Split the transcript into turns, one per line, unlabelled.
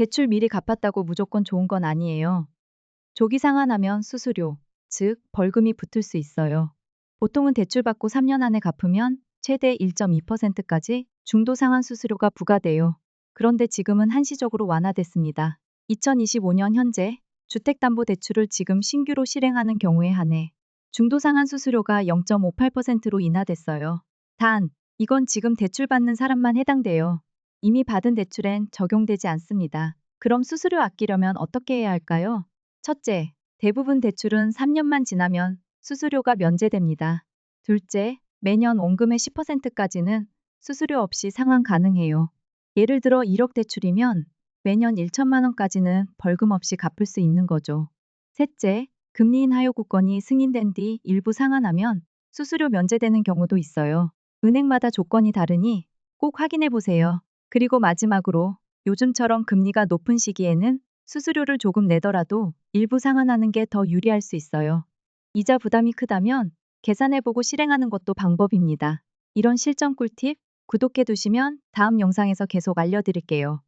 대출 미리 갚았다고 무조건 좋은 건 아니에요. 조기 상환하면 수수료, 즉 벌금이 붙을 수 있어요. 보통은 대출 받고 3년 안에 갚으면 최대 1.2%까지 중도 상환 수수료가 부과돼요. 그런데 지금은 한시적으로 완화됐습니다. 2025년 현재 주택담보대출을 지금 신규로 실행하는 경우에 한해 중도 상환 수수료가 0.58%로 인하됐어요. 단, 이건 지금 대출 받는 사람만 해당돼요. 이미 받은 대출엔 적용되지 않습니다. 그럼 수수료 아끼려면 어떻게 해야 할까요? 첫째, 대부분 대출은 3년만 지나면 수수료가 면제됩니다. 둘째, 매년 원금의 10%까지는 수수료 없이 상환 가능해요. 예를 들어 1억 대출이면 매년 1천만 원까지는 벌금 없이 갚을 수 있는 거죠. 셋째, 금리 인 하요구건이 승인된 뒤 일부 상환하면 수수료 면제되는 경우도 있어요. 은행마다 조건이 다르니 꼭 확인해 보세요. 그리고 마지막으로 요즘처럼 금리가 높은 시기에는 수수료를 조금 내더라도 일부 상환하는 게 더 유리할 수 있어요. 이자 부담이 크다면 계산해보고 실행하는 것도 방법입니다. 이런 실전 꿀팁 구독해 두시면 다음 영상에서 계속 알려드릴게요.